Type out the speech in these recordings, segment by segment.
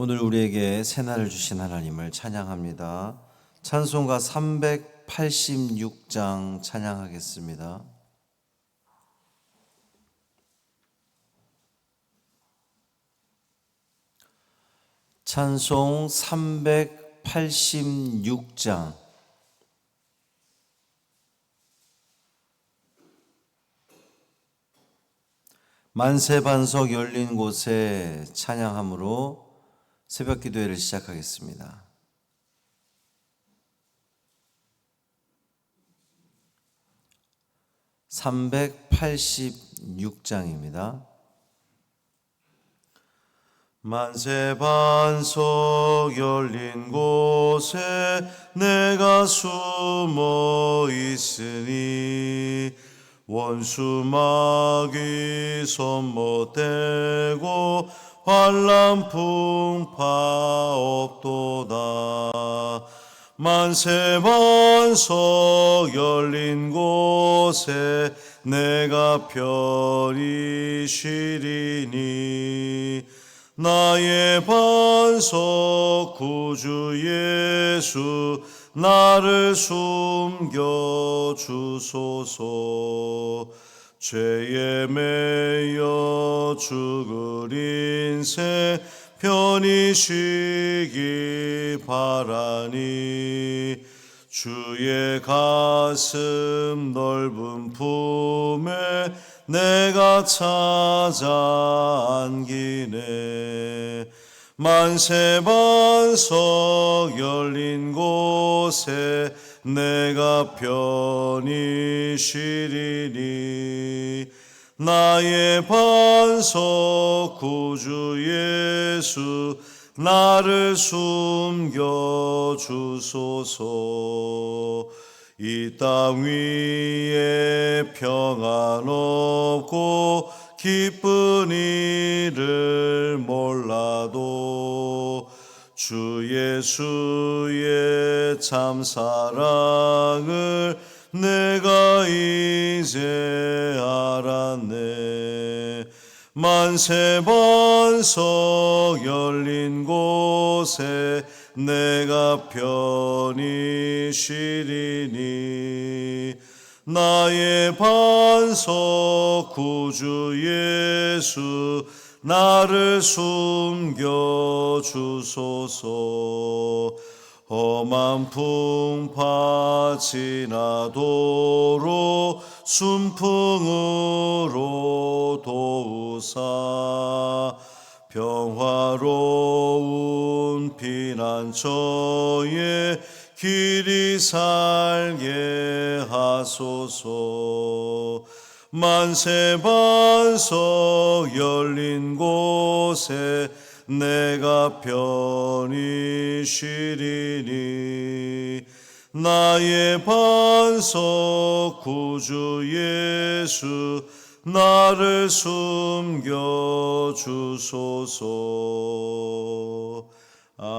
오늘 우리에게 새날을 주신 하나님을 찬양합니다. 찬송가 386장 찬양하겠습니다. 찬송 386장 만세 반석 열린 곳에 찬양함으로 새벽 기도회를 시작하겠습니다. (386장입니다) 만세 반석 열린 곳에 내가 숨어 있으니 원수막이 손못대고 환란 풍파 없도다. 만세 반석 열린 곳에 내가 편히 쉬리니. 나의 반석 구주 예수 나를 숨겨 주소서 죄에 매여 죽을 인생 편히 쉬기 바라니. 주의 가슴 넓은 품에 내가 찾아 안기네. 만세 반석 열린 곳에 내가 편히 쉬리니 나의 반석 구주 예수 나를 숨겨 주소서. 이 땅 위에 평안 없고 기쁜 일을 몰라도 주 예수의 참 사랑을 내가 이제 알았네. 만세 반석 열린 곳에 내가 편히 쉬리니. 나의 반석 구주 예수 나를 숨겨 주소서. 험한 풍파 지나도록 순풍으로 도우사. 평화로운 피난처에 길이 살게 하소서 만세 반석 열린 곳에 내가 편히 쉬리니. 나의 반석 구주 예수 나를 숨겨 주소서. 아멘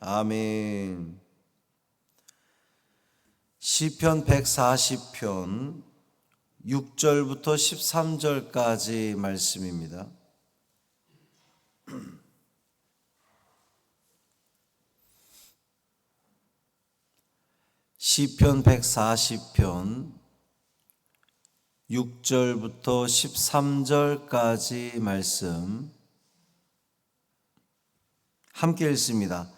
아멘. 시편 140편 6절부터 13절까지 말씀입니다. 시편 140편 6절부터 13절까지 말씀 함께 읽습니다.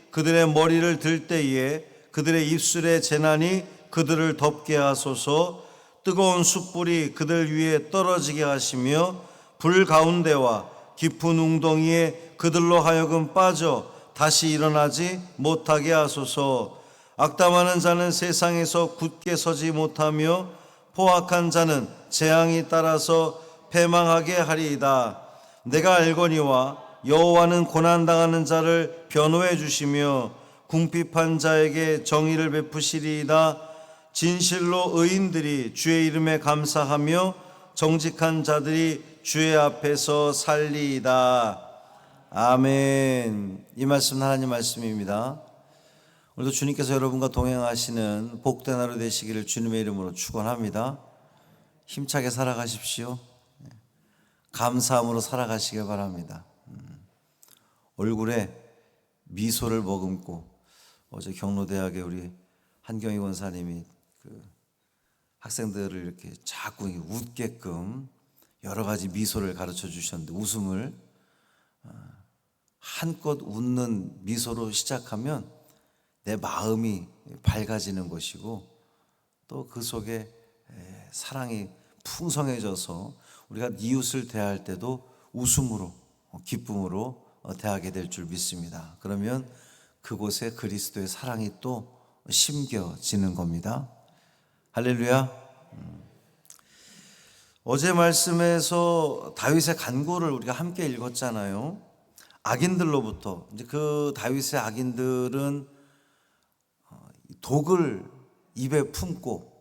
그들의 머리를 들 때에 그들의 입술의 재난이 그들을 덮게 하소서 뜨거운 숯불이 그들 위에 떨어지게 하시며 불 가운데와 깊은 웅덩이에 그들로 하여금 빠져 다시 일어나지 못하게 하소서 악담하는 자는 세상에서 굳게 서지 못하며 포악한 자는 재앙이 따라서 패망하게 하리이다. 내가 알거니와 여호와는 고난 당하는 자를 변호해 주시며 궁핍한 자에게 정의를 베푸시리이다. 진실로 의인들이 주의 이름에 감사하며 정직한 자들이 주의 앞에서 살리이다. 아멘. 이 말씀 하나님 말씀입니다. 오늘도 주님께서 여러분과 동행하시는 복된 하루 되시기를 주님의 이름으로 축원합니다. 힘차게 살아가십시오. 네. 감사함으로 살아가시길 바랍니다. 음. 얼굴에 미소를 머금고 어제 경로대학에 우리 한경희 원사님이 그 학생들을 이렇게 자꾸 웃게끔 여러 가지 미소를 가르쳐 주셨는데 웃음을 어, 한껏 웃는 미소로 시작하면 내 마음이 밝아지는 것이고 또 그 속에 에, 사랑이 풍성해져서 우리가 이웃을 대할 때도 웃음으로 어, 기쁨으로 어, 대하게 될 줄 믿습니다. 그러면 그곳에 그리스도의 사랑이 또 심겨지는 겁니다. 할렐루야. 음. 어제 말씀에서 다윗의 간구를 우리가 함께 읽었잖아요. 악인들로부터 이제 그 다윗의 악인들은 어, 독을 입에 품고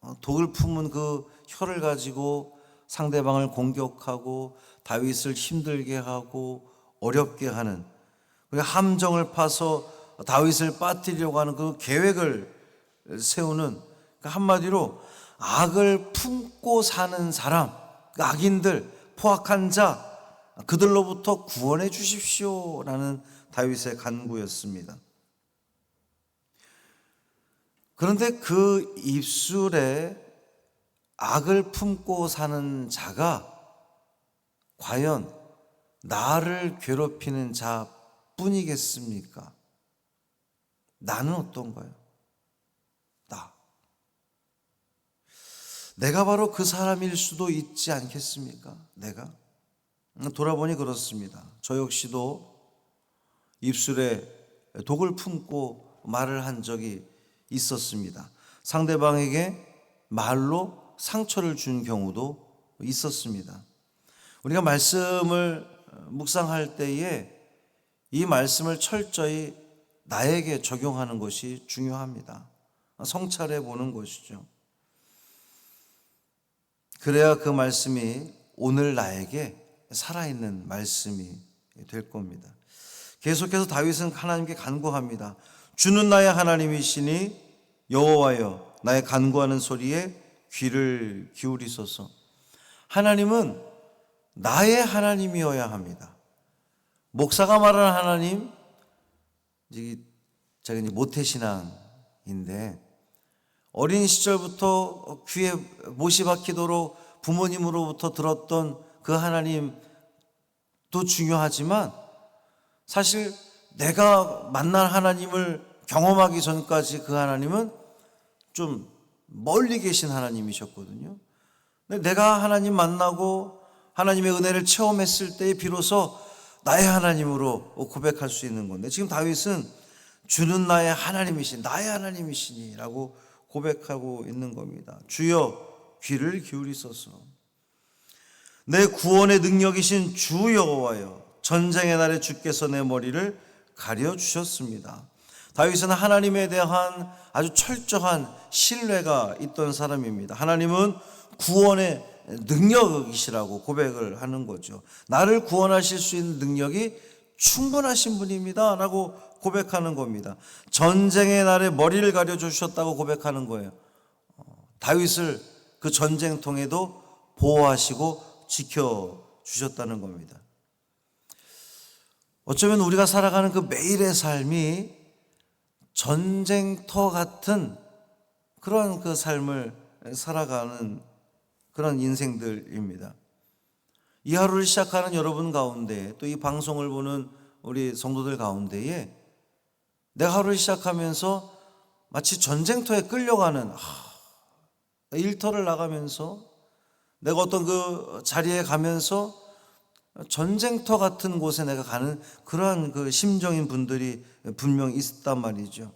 어, 독을 품은 그 혀를 가지고 상대방을 공격하고 다윗을 힘들게 하고 어렵게 하는 그 함정을 파서 다윗을 빠뜨리려고 하는 그 계획을 세우는 그 한마디로 악을 품고 사는 사람, 그 악인들, 포악한 자, 그들로부터 구원해 주십시오라는 다윗의 간구였습니다. 그런데 그 입술에 악을 품고 사는 자가 과연 나를 괴롭히는 자 뿐이겠습니까? 나는 어떤가요? 나. 내가 바로 그 사람일 수도 있지 않겠습니까? 내가. 돌아보니 그렇습니다. 저 역시도 입술에 독을 품고 말을 한 적이 있었습니다. 상대방에게 말로 상처를 준 경우도 있었습니다. 우리가 말씀을 묵상할 때에 이 말씀을 철저히 나에게 적용하는 것이 중요합니다. 성찰해 보는 것이죠. 그래야 그 말씀이 오늘 나에게 살아있는 말씀이 될 겁니다. 계속해서 다윗은 하나님께 간구합니다. 주는 나의 하나님이시니 여호와여 나의 간구하는 소리에 귀를 기울이소서. 하나님은 나의 하나님이어야 합니다. 목사가 말하는 하나님, 제가 이제 모태신앙인데 어린 시절부터 귀에 못이 박히도록 부모님으로부터 들었던 그 하나님도 중요하지만 사실 내가 만난 하나님을 경험하기 전까지 그 하나님은 좀 멀리 계신 하나님이셨거든요. 내가 하나님 만나고 하나님의 은혜를 체험했을 때에 비로소 나의 하나님으로 고백할 수 있는 건데 지금 다윗은 주는 나의 하나님이신 나의 하나님이시니라고 고백하고 있는 겁니다. 주여 귀를 기울이소서. 내 구원의 능력이신 주 여호와여 전쟁의 날에 주께서 내 머리를 가려 주셨습니다. 다윗은 하나님에 대한 아주 철저한 신뢰가 있던 사람입니다. 하나님은 구원의 능력이시라고 고백을 하는 거죠. 나를 구원하실 수 있는 능력이 충분하신 분입니다. 라고 고백하는 겁니다. 전쟁의 날에 머리를 가려 주셨다고 고백하는 거예요. 어, 다윗을 그 전쟁통에도 보호하시고 지켜 주셨다는 겁니다. 어쩌면 우리가 살아가는 그 매일의 삶이 전쟁터 같은 그러한 그 삶을 살아가는 그런 인생들입니다. 이 하루를 시작하는 여러분 가운데 또 이 방송을 보는 우리 성도들 가운데에 내가 하루를 시작하면서 마치 전쟁터에 끌려가는 아, 일터를 나가면서 내가 어떤 그 자리에 가면서 전쟁터 같은 곳에 내가 가는 그러한 그 심정인 분들이 분명 있단 말이죠.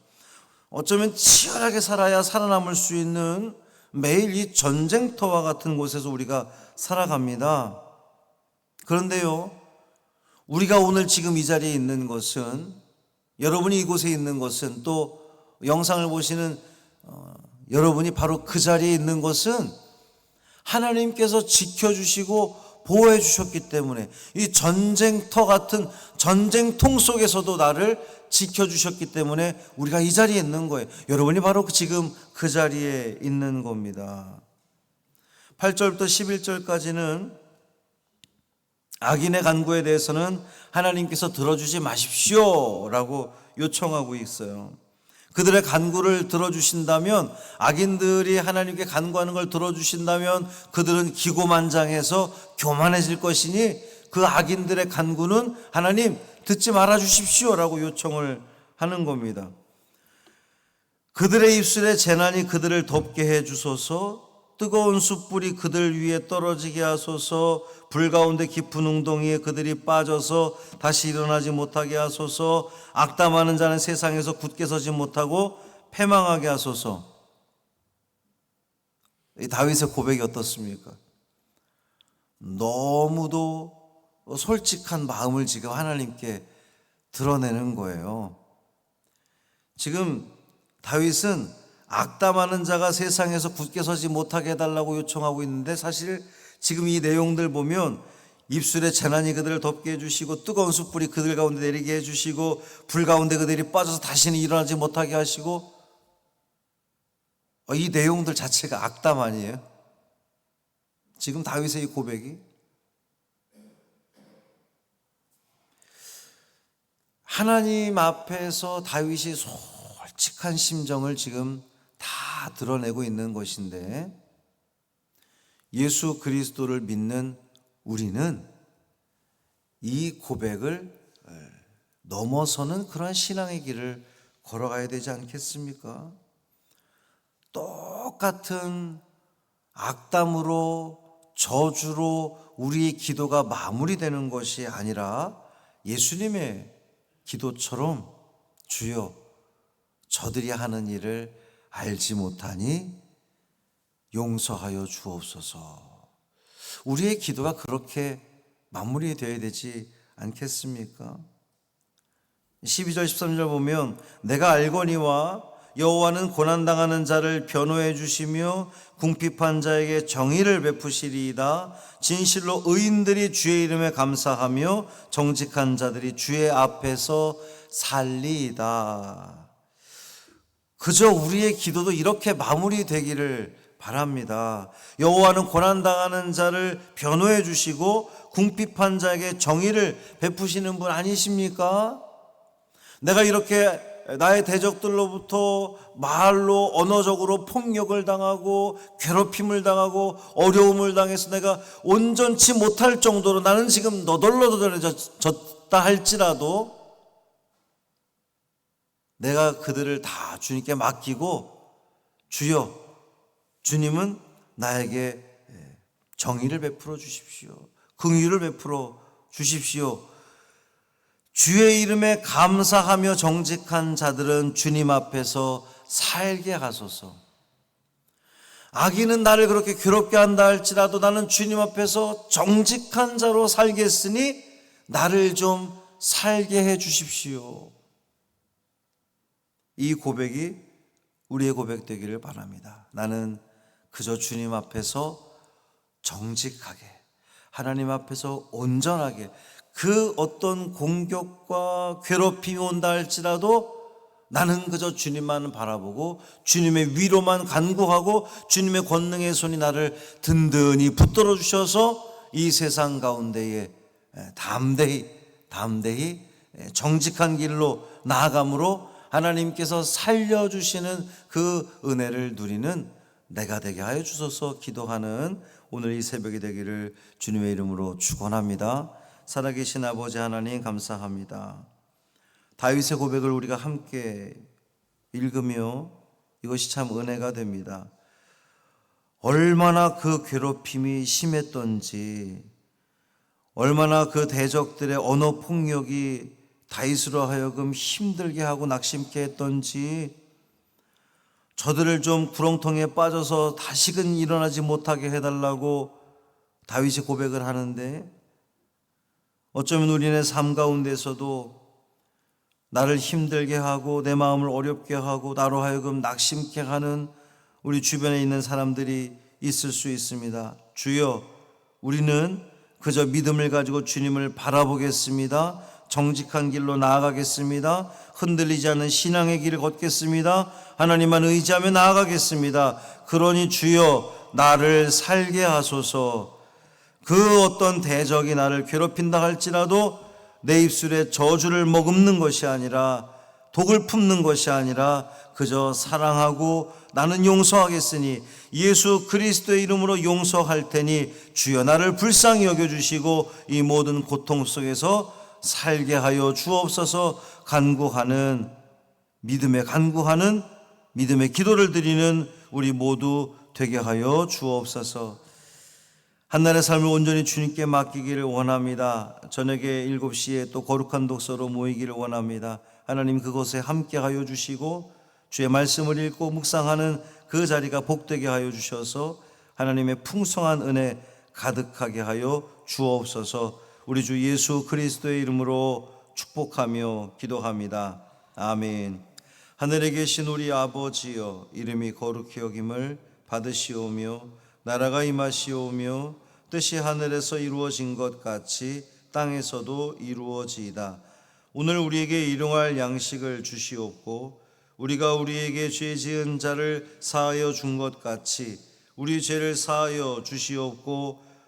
어쩌면 치열하게 살아야 살아남을 수 있는 매일 이 전쟁터와 같은 곳에서 우리가 살아갑니다. 그런데요, 우리가 오늘 지금 이 자리에 있는 것은 여러분이 이곳에 있는 것은 또 영상을 보시는 어, 여러분이 바로 그 자리에 있는 것은 하나님께서 지켜주시고 보호해 주셨기 때문에 이 전쟁터 같은 전쟁통 속에서도 나를 지켜주셨기 때문에 우리가 이 자리에 있는 거예요. 여러분이 바로 지금 그 자리에 있는 겁니다. 8절부터 11절까지는 악인의 간구에 대해서는 하나님께서 들어주지 마십시오 라고 요청하고 있어요. 그들의 간구를 들어주신다면 악인들이 하나님께 간구하는 걸 들어주신다면 그들은 기고만장해서 교만해질 것이니 그 악인들의 간구는 하나님 듣지 말아 주십시오라고 요청을 하는 겁니다. 그들의 입술에 재난이 그들을 덮게 해 주소서 뜨거운 숯불이 그들 위에 떨어지게 하소서 불 가운데 깊은 웅덩이에 그들이 빠져서 다시 일어나지 못하게 하소서 악담하는 자는 세상에서 굳게 서지 못하고 패망하게 하소서 이 다윗의 고백이 어떻습니까? 너무도 솔직한 마음을 지금 하나님께 드러내는 거예요. 지금 다윗은 악담하는 자가 세상에서 굳게 서지 못하게 해달라고 요청하고 있는데 사실 지금 이 내용들 보면 입술에 재난이 그들을 덮게 해주시고 뜨거운 숯불이 그들 가운데 내리게 해주시고 불 가운데 그들이 빠져서 다시는 일어나지 못하게 하시고 어, 이 내용들 자체가 악담 아니에요? 지금 다윗의 이 고백이 하나님 앞에서 다윗이 솔직한 심정을 지금 다 드러내고 있는 것인데 예수 그리스도를 믿는 우리는 이 고백을 넘어서는 그러한 신앙의 길을 걸어가야 되지 않겠습니까? 똑같은 악담으로 저주로 우리의 기도가 마무리되는 것이 아니라 예수님의 기도처럼 주여 저들이 하는 일을 알지 못하니 용서하여 주옵소서. 우리의 기도가 그렇게 마무리되어야 되지 않겠습니까? 12절 13절 보면 내가 알거니와 여호와는 고난 당하는 자를 변호해 주시며 궁핍한 자에게 정의를 베푸시리이다. 진실로 의인들이 주의 이름에 감사하며 정직한 자들이 주의 앞에서 살리이다. 그저 우리의 기도도 이렇게 마무리되기를 바랍니다. 여호와는 고난 당하는 자를 변호해 주시고 궁핍한 자에게 정의를 베푸시는 분 아니십니까? 내가 이렇게 나의 대적들로부터 말로 언어적으로 폭력을 당하고 괴롭힘을 당하고 어려움을 당해서 내가 온전치 못할 정도로 나는 지금 너덜너덜해졌다 할지라도 내가 그들을 다 주님께 맡기고 주여 주님은 나에게 정의를 베풀어 주십시오. 긍휼을 베풀어 주십시오. 주의 이름에 감사하며 정직한 자들은 주님 앞에서 살게 하소서. 악인은 나를 그렇게 괴롭게 한다 할지라도 나는 주님 앞에서 정직한 자로 살겠으니 나를 좀 살게 해 주십시오. 이 고백이 우리의 고백 되기를 바랍니다. 나는 그저 주님 앞에서 정직하게, 하나님 앞에서 온전하게, 그 어떤 공격과 괴롭힘이 온다 할지라도 나는 그저 주님만 바라보고 주님의 위로만 간구하고 주님의 권능의 손이 나를 든든히 붙들어 주셔서 이 세상 가운데에 담대히 담대히 정직한 길로 나아감으로 하나님께서 살려 주시는 그 은혜를 누리는 내가 되게 하여 주소서 기도하는 오늘 이 새벽이 되기를 주님의 이름으로 축원합니다. 살아계신 아버지 하나님 감사합니다. 다윗의 고백을 우리가 함께 읽으며 이것이 참 은혜가 됩니다. 얼마나 그 괴롭힘이 심했던지, 얼마나 그 대적들의 언어 폭력이 다윗으로 하여금 힘들게 하고 낙심케 했던지, 저들을 좀 구렁텅이에 빠져서 다시금 일어나지 못하게 해달라고 다윗이 고백을 하는데, 어쩌면 우리네 삶 가운데서도 나를 힘들게 하고 내 마음을 어렵게 하고 나로 하여금 낙심케 하는 우리 주변에 있는 사람들이 있을 수 있습니다. 주여, 우리는 그저 믿음을 가지고 주님을 바라보겠습니다. 정직한 길로 나아가겠습니다. 흔들리지 않는 신앙의 길을 걷겠습니다. 하나님만 의지하며 나아가겠습니다. 그러니 주여, 나를 살게 하소서. 그 어떤 대적이 나를 괴롭힌다 할지라도 내 입술에 저주를 머금는 것이 아니라 독을 품는 것이 아니라 그저 사랑하고 나는 용서하겠으니 예수 그리스도의 이름으로 용서할 테니 주여 나를 불쌍히 여겨 주시고 이 모든 고통 속에서 살게 하여 주옵소서 간구하는 믿음에 간구하는 믿음의 기도를 드리는 우리 모두 되게 하여 주옵소서. 한날의 삶을 온전히 주님께 맡기기를 원합니다. 저녁에 7시에 또 거룩한 독서로 모이기를 원합니다. 하나님 그곳에 함께 하여 주시고 주의 말씀을 읽고 묵상하는 그 자리가 복되게 하여 주셔서 하나님의 풍성한 은혜 가득하게 하여 주옵소서 우리 주 예수 그리스도의 이름으로 축복하며 기도합니다. 아멘. 하늘에 계신 우리 아버지여 이름이 거룩히 여김을 받으시오며 나라가 임하시오며 뜻이 하늘에서 이루어진 것 같이 땅에서도 이루어지이다. 오늘 우리에게 일용할 양식을 주시옵고 우리가 우리에게 죄 지은 자를 사하여 준 것 같이 우리 죄를 사하여 주시옵고